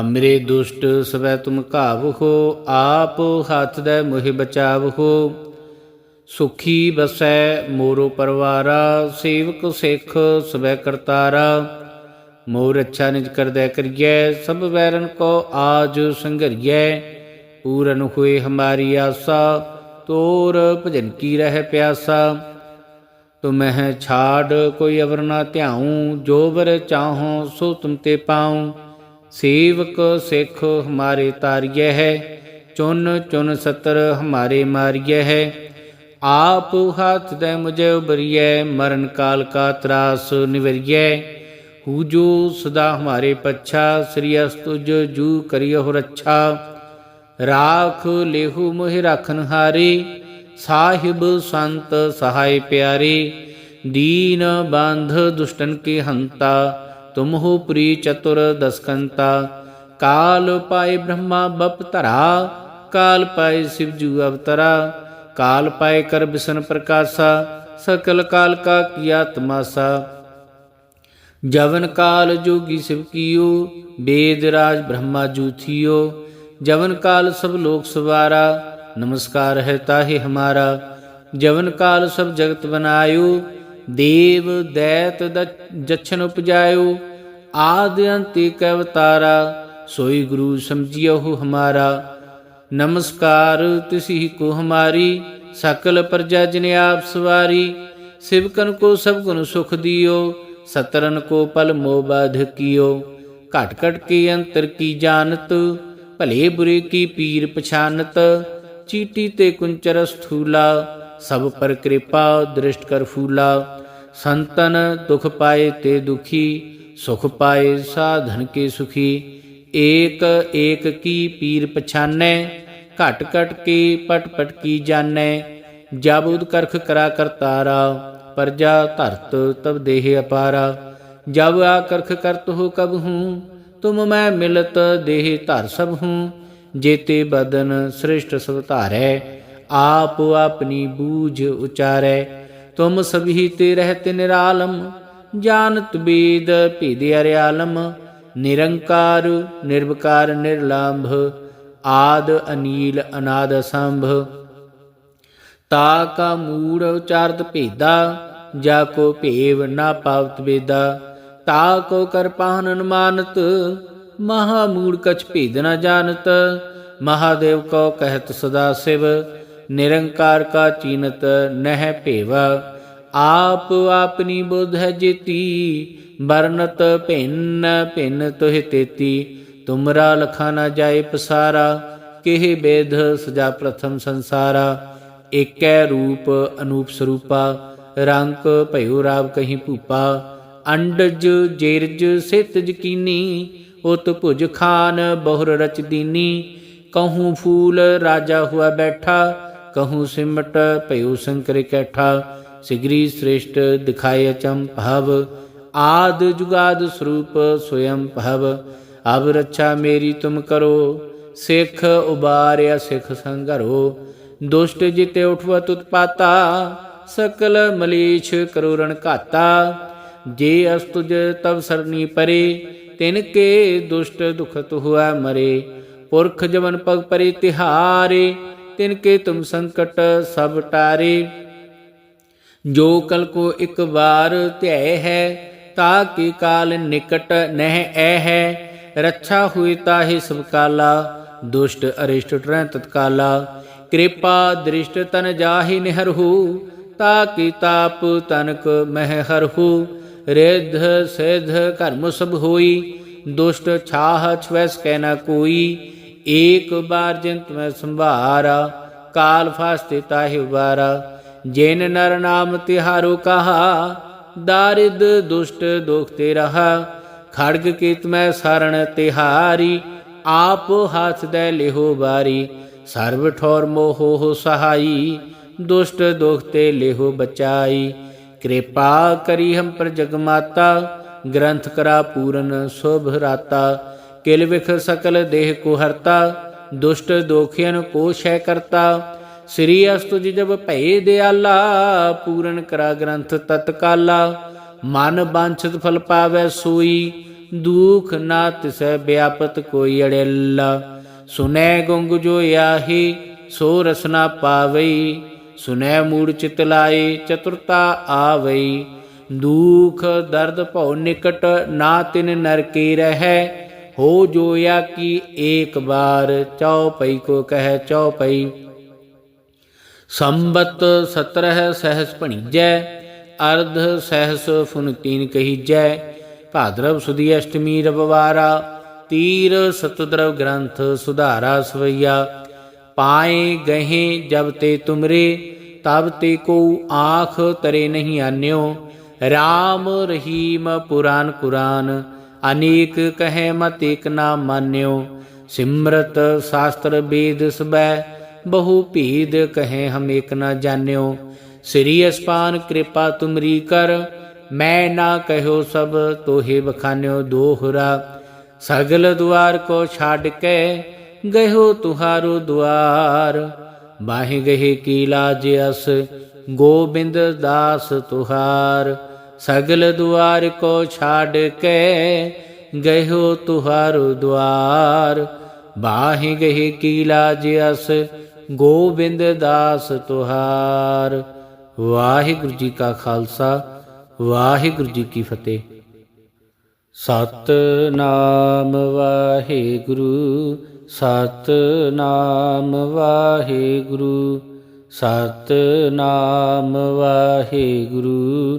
ਹਮਰੇ ਦੁਸ਼ਟ ਸਵੈ ਤੁਮ ਘਾਵ ਹੋ, ਆਪ ਹੱਥ ਦੇ ਮੋਹਿ ਬਚਾਵ ਹੋ। ਸੁਖੀ ਬਸੈ ਮੋਰੋ ਪਰਵਾਰਾ, ਸੇਵਕ ਸਿੱਖ ਸਵੈ ਕਰਤਾਰਾ। ਮੋਰ ਅੱਛਾ ਨਿਜ ਕਰਦੈ ਕਰੀਐ, ਸਭ ਵੈਰਨ ਕੋ ਆਜ ਸੰਘਰੀਐ। ਪੂਰਨ ਹੋਏ ਹਮਾਰੀ ਆਸਾ, ਤੋਰ ਭਜਨ ਕੀ ਰਹਿ ਪਿਆਸਾ। ਤੁਮਹਿ ਛਾੜ ਕੋਈ ਅਵਰ ਨਾ ਧਿਆਉ, ਜੋ ਵਰ ਚਾਹੋ ਸੋ ਤੁਮ ਤੇ ਪਾਉ। ਸੇਵਕ ਸਿੱਖ ਹਮਾਰੇ ਤਾਰਿਯ ਹੈ, ਚੁਨ ਚੁਨ ਸਤਰ ਹਮਾਰੇ ਮਾਰਿਯ ਹੈ। ਆਪ ਹੱਥ ਦੇ ਮੁਝੇ ਉਬਰਿਐ ਮਰਨ ਕਾਲ ਕਾ ਤਰਾਸ ਨਿਵਰਿਐ। ਹੂ ਜੋ ਸਦਾ ਹਮਾਰੇ ਪੱਛਾ, ਸ੍ਰੀ ਅਸਤੁਜ ਜੂ ਕਰਿਓ ਰੱਛਾ। ਰਾਖ ਲੇਹੂ ਮੋਹਿ ਰਾਖਨ ਹਾਰੇ, ਸਾਹਿਬ ਸੰਤ ਸਹਾਇ ਪਿਆਰੇ। ਦੀਨ ਬੰਧ ਦੁਸ਼ਟਨ ਕੇ ਹੰਤਾ ਤੁਮ ਹੋ ਪ੍ਰੀ ਚਤੁਰ ਦਸਕੰਤਾ। ਕਾਲ ਪਾਏ ਬ੍ਰਹਮਾ ਬਪ ਧਰਾ, ਕਾਲ ਪਾਏ ਸਿਵ ਜੂ ਅਵਤਰਾ। ਕਾਲ ਪਾਏ ਕਰ ਬਿਸ਼ਨ ਪ੍ਰਕਾਸ਼ਾ, ਸਕਲ ਕਾਲ ਕਾ ਕੀਆ ਤਮਾਸਾ। ਜਵਨ ਕਾਲ ਜੋਗੀ ਸਿਵ ਕੀਓ, ਬੇਦ ਰਾਜ ਬ੍ਰਹਮਾ ਜੂਥੀਓ ਜਵਨ ਕਾਲ ਸਭ ਲੋਕ ਸਵਾਰਾ, ਨਮਸਕਾਰ ਹੈ ਤਾਹੇ ਹਮਾਰਾ। ਜਵਨ ਕਾਲ ਸਭ ਜਗਤ ਬਨਾਇਓ ਦੇਵ ਦੈਤ ਜਛਨ ਉਪਜਾਇਓ, ਆਦ ਅੰਤਿ ਕੈ ਅਵਤਾਰਾ, ਸੋਈ ਗੁਰੂ ਸਮਝਿਓ ਹਮਾਰਾ। ਨਮਸਕਾਰ ਤਿਸੀ ਕੋ ਹਮਾਰੀ, ਸਕਲ ਪ੍ਰਜਾ ਜਿਨ ਆਪ ਸਵਾਰੀ। ਸਿਵਕਨ ਕੋ ਸਭ ਗੁਣ ਸੁਖ ਦਿਓ ਸਤਰਨ ਕੋ ਪਲ ਮੋਹ ਬਾਧ ਕੀਓ। ਘਟ ਘਟ ਕੀ ਅੰਤਰ ਕੀ ਜਾਣਤ, ਭਲੇ ਬੁਰੇ ਕੀ ਪੀਰ ਪਛਾਨਤ। ਚੀਟੀ ਤੇ ਕੁੰਚਰ ਸਥੂਲਾ ਸਭ ਪਰ ਕਿਰਪਾ ਦ੍ਰਿਸ਼ਟ ਕਰ ਫੂਲਾ। ਸੰਤਨ ਦੁਖ ਪਾਏ ਤੇ ਦੁਖੀ, ਸੁਖ ਪਾਏ ਸਾਧਨ ਕੇ ਸੁਖੀ। ਏਕ ਏਕ ਕੀ ਪੀਰ ਪਛਾਨੈ, ਘਟ ਘਟ ਕੀ ਪਟ ਪਟ ਕੀ ਜਾਣੈ। ਜਬ ਉਦ ਕਰਖ ਕਰਾ ਕਰਤਾਰਾ ਪਰਜਾ ਧਰਤ ਤਬ ਦੇਹ ਅਪਾਰਾ। ਜਬ ਆ ਕਰਖ ਕਰਤ ਹੋ ਕਬ ਹੂੰ, ਤੁਮ ਮੈਂ ਮਿਲਤ ਦੇਹ ਧਰ ਸਭ ਹੂੰ। ਜੇਤੇ ਬਦਨ ਸ੍ਰਿਸ਼ਟ ਸਭ ਧਾਰੈ, ਆਪ ਆਪਣੀ ਬੂਝ ਉਚਾਰੈ। ਤੁਮ ਸਭੀ ਤੇ ਰਹਤੇ ਨਿਰਾਲਮ, ਜਾਣਤ ਬੀਦ ਭੇਦ ਅਰਿਆਲਮ, ਨਿਰੰਕਾਰ, ਨਿਰਵਕਾਰ, ਨਿਰਲੰਭ, ਆਦ, ਅਨੀਲ, ਅਨਾਦ ਸੰਭ ਤਾ ਕਾ ਮੂੜ ਉਚਾਰਤ ਭੇਦਾ, ਜਾ ਕੋ ਭੇਵ ਨਾ ਪਾਵਤ ਵੇਦਾ। ਤਾ ਕੋ ਕਰ ਪਾਹਨ ਅਨੁਮਾਨਤ, ਮਹਾ ਮੂੜ ਕਛ ਭੇਦ ਨਾ ਜਾਣਤ। ਮਹਾਦੇਵ ਕੋ ਕਹਿਤ ਸਦਾ ਸਿਵ ਨਿਰੰਕਾਰ ਕਾ ਚੀਨਤ ਨਹਿ ਭੇਵਾ ਆਪ ਆਪਣੀ ਬੁੱਧ ਹੈ ਜੀਤੀ ਬਰਨਤ ਭਿੰਨ ਭਿੰਨ ਤੋਹਿ ਤੇਤੀ, ਤੁਮਰਾ ਲਖਾ ਨਾ ਜਾਏ ਪਸਾਰਾ, ਕਿਹ ਬੇਧ ਸਜਾ ਪ੍ਰਥਮ ਸੰਸਾਰਾ, ਏਕੈ ਰੂਪ ਅਨੂਪ ਸਰੂਪਾ, ਰੰਕ ਭਇਓ ਰਾਵ ਕਹੀਂ ਭੂਪਾ, ਅੰਡਜ ਜੇਰਜ ਸਿਤ ਜਕੀਨੀ ਉਤ ਭੁਜ ਖਾਨ ਬਹੁਰ ਰਚ ਦੀਨੀ, ਕਹੂੰ ਫੂਲ ਰਾਜਾ ਹੁਆ ਬੈਠਾ ਕਹੂੰ ਸਿਮਟ ਭਇਓ ਸੰਕਰ ਕੈਠਾ ਸਿਗਰੀ ਸ੍ਰੇਸ਼ਟ ਦਿਖਾਏ ਅਚੰ ਭਵ ਆਦ ਜੁਗਾਦ ਸਰੂਪ ਸੋਇਮ ਭਵ ਅਬ ਰੱਛਾ ਮੇਰੀ ਤੁਮ ਕਰੋ ਸਿੱਖ ਉਬਾਰਿਆ ਸਿੱਖ ਸੰਗਰੋ ਦੁਸ਼ਟ ਜਿਤੇ ਉਠਵਤ ਉਤਪਾਤਾ ਸਕਲ ਮਲੀਛ ਕਰੂਰਣ ਘਾਤਾ ਜੇ ਅਸਤੁਜ ਤਵ ਸਰਨੀ ਪਰੇ ਤਿਨ ਕੇ ਦੁਸ਼ਟ ਦੁਖਤ ਹੁਆ ਮਰੇ ਪੁਰਖ ਜਮਨ ਪਗ ਪਰੇ ਤਿਹਾਰੇ ਤਿਨ ਕੇ ਤੁਮ ਸੰਕਟ ਸਭ ਟਾਰੇ। ਜੋ ਕਲ ਕੋ ਇੱਕ ਵਾਰ ਧਿਆਏ ਹੈ, ਤਾ ਕੀ ਕਾਲ ਨਿਕਟ ਨਹਿ ਐ ਹੈ। ਰੱਛਾ ਹੋਈ ਤਾਹੀ ਸਭ ਕਾਲਾ, ਦੁਸ਼ਟ ਅਰਿਸ਼ਟ ਟਰੈ ਤਤਕਾਲਾ। ਕਿਰਪਾ ਦ੍ਰਿਸ਼ਟ ਤਨ ਜਾਹੀ ਨਿਹਰਹੂ ਤਾ ਕੀ ਤਾਪ ਤਨਕ ਮਹਿ ਹਰਹੂ ਰਿਧ ਸਿਧ ਕਰਮ ਸਭ ਹੋਈ, ਦੁਸ਼ਟ ਛਾਹ ਛਵੈਸ ਕਹਿ ਨਾ ਕੋਈ। ਏਕ ਬਾਰ ਜਿੰਤ ਮੈਂ ਸੰਭਾਰਾ, ਕਾਲ ਫਾਸਤੇ ਤਾਹਿ ਉਬਾਰਾ। ਜਿਨ ਨਰ ਨਾਮ ਤਿਹਾਰੋ ਕਹਾ, ਦਾਰਿਦ ਦੁਸ਼ਟ ਦੁਖ ਤੇ ਰਹਾ। ਖੜਗ ਕੀਤ ਮੈਂ ਸਰਣ ਤਿਹਾਰੀ, ਆਪ ਹੱਥ ਦੇ ਲਿਹੋ ਬਾਰੀ। ਸਰਬ ਠੌਰ ਮੋਹ ਸਹਾਈ, ਦੁਸ਼ਟ ਦੁਖ ਤੇ ਲੇਹੋ ਬਚਾਈ। ਕਿਰਪਾ ਕਰੀ ਹਮ ਪਰ ਜਗਮਾਤਾ ਗ੍ਰੰਥ ਕਰਾ ਪੂਰਨ ਸੁਭ ਰਾਤਾ ਕਿਲ ਵਿਖ ਸਕਲ ਦੇਹ ਕੁਹਰਤਾ ਦੁਸ਼ਟ ਦੋਖਿਆਨ ਕੋ ਸ਼ੈ ਕਰਤਾ। ਸ੍ਰੀ ਅਸਤੁਜ ਜਬ ਭਏ ਦਿਆਲਾ, ਪੂਰਨ ਕਰਾ ਗ੍ਰੰਥ ਤਤਕਾਲਾ। ਮਨ ਬਾਂਛਤ ਫਲ ਪਾਵੈ ਸੋਈ, ਦੁਖ ਨਾ ਤਿਸੈ ਵਿਆਪਤ ਕੋਈ ਅੜੇਲਾ। ਸੁਨੈ ਗੁੰਗ ਜੋ ਆਹੀ, ਸੋ ਰਸਨਾ ਪਾਵਈ। ਸੁਨੈ ਮੂੜ ਚਿਤ ਲਾਏ, ਚਤੁਰਤਾ ਆਵਈ। ਦੁਖ ਦਰਦ ਭਉ ਨਿਕਟ, ਨਾ ਤਿਨ ਨਰਕੇ ਰਹੈ। हो जोया कि एक बार चौपई को कह चौपई संबत सत्रह सहस पणिजय अर्ध सहस फुन तीन कही जय भाद्रव सुदी अष्टमी रववारा तीर सतद्रव ग्रंथ सुधारा सवैया पाए गहे जब ते तुमरे तब ते को आँख तरे नहीं अन्यो राम रहीम पुराण कुरान ਅਨੀਕ ਕਹੈ ਮਤ ਏਕ ਨਾ ਮਾਨਿਓ। ਸਿਮਰਤ ਸ਼ਾਸਤਰ ਵੇਦ ਸਬੈ, ਬਹੁ ਭੀਦ ਕਹੈ ਹਮ ਏਕ ਨਾ ਜਾਣਿਓ। ਸ੍ਰੀ ਅਸਪਾਨ ਕਿਰਪਾ ਤੁਮਰੀ ਕਰ, ਮੈਂ ਨਾ ਕਹਿਓ ਸਭ ਤੋਹੇ ਬਖਾਨਿਓ ਦੋਹਰਾ। ਸਗਲ ਦੁਆਰ ਕੋ ਛਾੜ ਕੇ ਗਇਓ ਤੁਹਾਰੋ ਦੁਆਰ। ਬਾਹਿ ਗਹਿ ਕੀ ਲਾਜ ਅਸ, ਗੋਬਿੰਦ ਦਾਸ ਤੁਹਾਰ। ਸਗਲ ਦੁਆਰ ਕੋ ਛਾੜ ਕੇ ਗਇਓ ਤੁਹਾਰੋ ਦੁਆਰ। ਬਾਹਿ ਗਹਿ ਕੀ ਲਾਜ ਅਸ ਗੋਬਿੰਦ ਦਾਸ ਤੁਹਾਰ। ਵਾਹਿਗੁਰੂ ਜੀ ਕਾ ਖਾਲਸਾ, ਵਾਹਿਗੁਰੂ ਜੀ ਕੀ ਫਤਿਹ। ਸਤ ਨਾਮ ਵਾਹਿਗੁਰੂ ਸਤ ਨਾਮ ਵਾਹਿਗੁਰੂ ਸਤ ਨਾਮ ਵਾਹਿਗੁਰੂ।